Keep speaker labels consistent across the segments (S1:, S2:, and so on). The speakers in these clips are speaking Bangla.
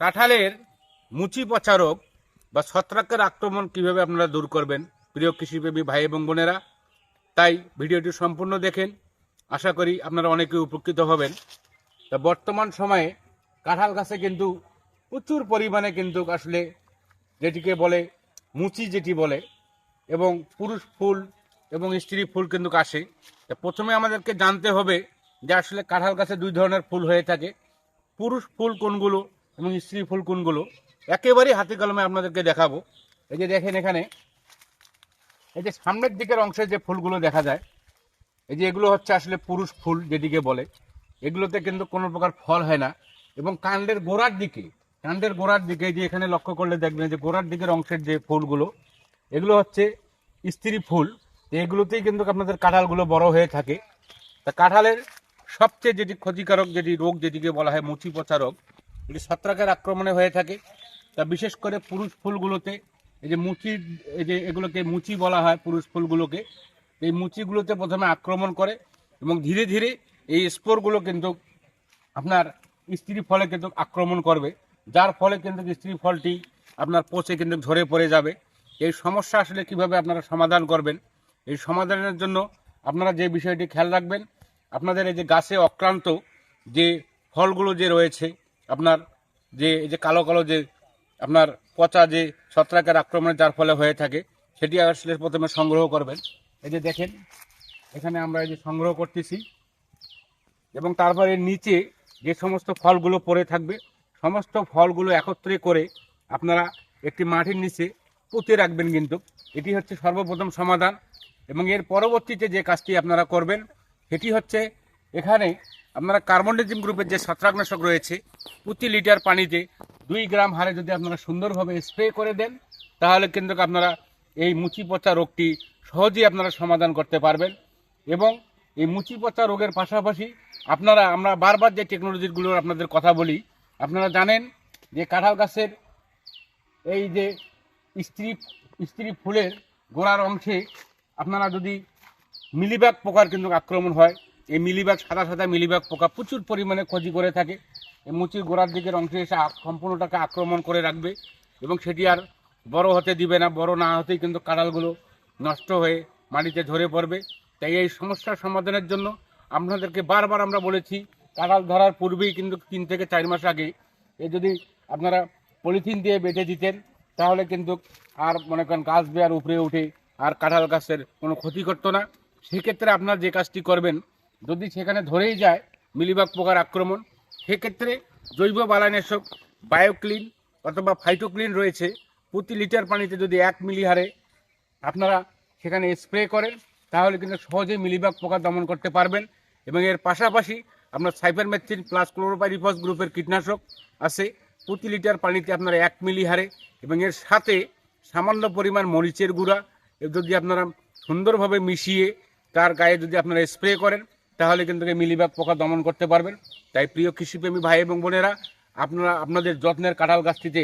S1: কাঁঠালের মুচি পচা রোগ বা ছত্রাকের আক্রমণ কীভাবে আপনারা দূর করবেন? প্রিয় কৃষিপ্রেমী ভাই এবং বোনেরা, তাই ভিডিওটি সম্পূর্ণ দেখেন। আশা করি আপনারা অনেকে উপকৃত হবেন। তা বর্তমান সময়ে কাঁঠাল গাছে কিন্তু প্রচুর পরিমাণে কিন্তু আসলে যেটিকে বলে মুচি যেটি বলে এবং পুরুষ ফুল এবং স্ত্রী ফুল কিন্তু আসে তা প্রথমে আমাদেরকে জানতে হবে যে আসলে কাঁঠাল গাছে দুই ধরনের ফুল হয়ে থাকে। পুরুষ ফুল কোনগুলো এবং স্ত্রী ফুল কোনগুলো একেবারেই হাতে কলমে আপনাদেরকে দেখাবো। এই যে দেখেন এখানে, এই যে সামনের দিকের অংশে যে ফুলগুলো দেখা যায়, এই যে এগুলো হচ্ছে আসলে পুরুষ ফুল যেদিকে বলে, এগুলোতে কিন্তু কোনো প্রকার ফল হয় না এবং কাণ্ডের গোড়ার দিকে, কাণ্ডের গোড়ার দিকে যে এখানে লক্ষ্য করলে দেখবেন যে গোড়ার দিকের অংশের যে ফুলগুলো, এগুলো হচ্ছে স্ত্রী ফুল। এগুলোতেই কিন্তু আপনাদের কাঁঠালগুলো বড় হয়ে থাকে। তা কাঁঠালের সবচেয়ে যেটি ক্ষতিকারক, যেটি রোগ যেটিকে বলা হয় মুচি পচা রোগ এটি ছত্রাকের আক্রমণে হয়ে থাকে। তা বিশেষ করে পুরুষ ফুলগুলোতে, এই যে মুচি, এই যে এগুলোকে মুচি বলা হয় পুরুষ ফুলগুলোকে, এই মুচিগুলোতে প্রথমে আক্রমণ করে এবং ধীরে ধীরে এই স্পোরগুলো কিন্তু আপনার স্ত্রী ফলে কিন্তু আক্রমণ করবে, যার ফলে কিন্তু স্ত্রী ফলটি আপনার পচে কিন্তু ঝরে পড়ে যাবে। এই সমস্যা আসলে কীভাবে আপনারা সমাধান করবেন? এই সমাধানের জন্য আপনারা যে বিষয়টি খেয়াল রাখবেন, আপনাদের এই যে গাছে অক্রান্ত যে ফলগুলো যে রয়েছে আপনার যে, এই যে কালো কালো যে, আপনার পচা যে ছত্রাকের আক্রমণে যার ফলে হয়ে থাকে, সেটি আসলে প্রথমে সংগ্রহ করবেন। এই যে দেখেন, এখানে আমরা এই যে সংগ্রহ করতেছি। এবং তারপরে নিচে যে সমস্ত ফলগুলো পড়ে থাকবে, সমস্ত ফলগুলো একত্রে করে আপনারা একটি মাটির নিচে পুঁতে রাখবেন কিন্তু। এটি হচ্ছে সর্বপ্রথম সমাধান। এবং এর পরবর্তীতে যে কাজটি আপনারা করবেন, সেটি হচ্ছে এখানে আপনারা কার্বনডিজিম গ্রুপের যে ছত্রাকনাশক রয়েছে, প্রতি লিটার পানিতে দুই গ্রাম হারে যদি আপনারা সুন্দরভাবে স্প্রে করে দেন, তাহলে কিন্তু আপনারা এই মুচি পচা রোগটি সহজেই আপনারা সমাধান করতে পারবেন। এবং এই মুচি পচা রোগের পাশাপাশি আপনারা, আমরা বারবার যে টেকনোলজিগুলোর আপনাদের কথা বলি, আপনারা জানেন যে কাঁঠাল গাছের এই যে স্ত্রী স্ত্রী ফুলের গোড়ার অংশে আপনারা যদি মিলিবাগ পোকার কিন্তু আক্রমণ হয় এই মিলিবাগ সাদা সাদা মিলিবাগ পোকা প্রচুর পরিমাণে ক্ষতি করে থাকে। এই মুচির গোড়ার দিকের অংশে এসে সম্পূর্ণটাকে আক্রমণ করে রাখবে এবং সেটি আর বড় হতে দিবে না, বড় না হতেই কিন্তু কাঁঠালগুলো নষ্ট হয়ে মাটিতে ঝরে পড়বে। তাই এই সমস্যার সমাধানের জন্য আপনাদেরকে বারবার আমরা বলেছি কাঁঠাল ধরার পূর্বেই কিন্তু তিন থেকে চার মাস আগে এ যদি আপনারা পলিথিন দিয়ে বেঁধে দিতেন, তাহলে কিন্তু আর মনে করেন গাছ বেয়ার উপরে উঠে আর কাঁঠাল গাছের কোনো ক্ষতি করতো না। সেক্ষেত্রে আপনার যে কাজটি করবেন যদি সেখানে ধরেই যায় মিলিবাগ পোকার আক্রমণ, সেক্ষেত্রে জৈব বালাইনাশক বায়োক্লিন অথবা ফাইটোক্লিন রয়েছে। প্রতি লিটার পানিতে যদি এক মিলি হারে আপনারা সেখানে স্প্রে করেন, তাহলে কিন্তু সহজেই মিলিবাগ পোকা দমন করতে পারবেন। এবং এর পাশাপাশি আপনার সাইপারমেথ্রিন প্লাস ক্লোরোপাইরিফস গ্রুপের কীটনাশক আছে। প্রতি লিটার পানিতে আপনারা এক মিলি হারে এবং এর সাথে সামান্য পরিমাণ মরিচের গুঁড়া যদি আপনারা সুন্দরভাবে মিশিয়ে তার গায়ে যদি আপনারা স্প্রে করেন তাহলে কিন্তু মিলিবাগ পোকা দমন করতে পারবেন। তাই প্রিয় কৃষিপ্রেমী ভাই এবং বোনেরা, আপনারা আপনাদের যত্নের কাঁঠাল গাছটিতে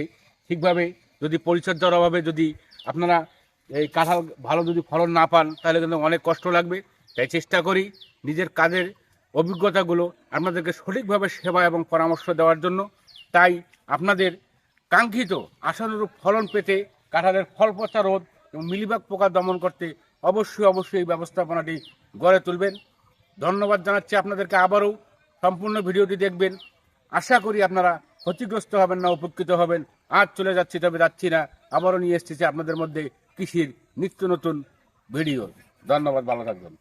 S1: ঠিকভাবে যদি পরিচর্যার অভাবে যদি আপনারা এই কাঁঠাল ভালো যদি ফলন না পান, তাহলে কিন্তু অনেক কষ্ট লাগবে। তাই চেষ্টা করি নিজের কাজের অভিজ্ঞতাগুলো আপনাদেরকে সঠিকভাবে সেবা এবং পরামর্শ দেওয়ার জন্য। তাই আপনাদের কাঙ্ক্ষিত আশানুরূপ ফলন পেতে কাঁঠালের ফল পচা রোধ এবং মিলিবাগ পোকা দমন করতে অবশ্যই অবশ্যই এই ব্যবস্থাপনাটি গড়ে তুলবেন। ধন্যবাদ জানাচ্ছি আপনাদেরকে আবারও। সম্পূর্ণ ভিডিওটি দেখবেন। আশা করি আপনারা ক্ষতিগ্রস্ত হবেন না, উপকৃত হবেন। আজ চলে যাচ্ছি, তবে যাচ্ছি না। আবারও নিয়ে এসেছি আপনাদের মধ্যে কৃষির নিত্য নতুন ভিডিও। ধন্যবাদ, ভালো থাকবেন।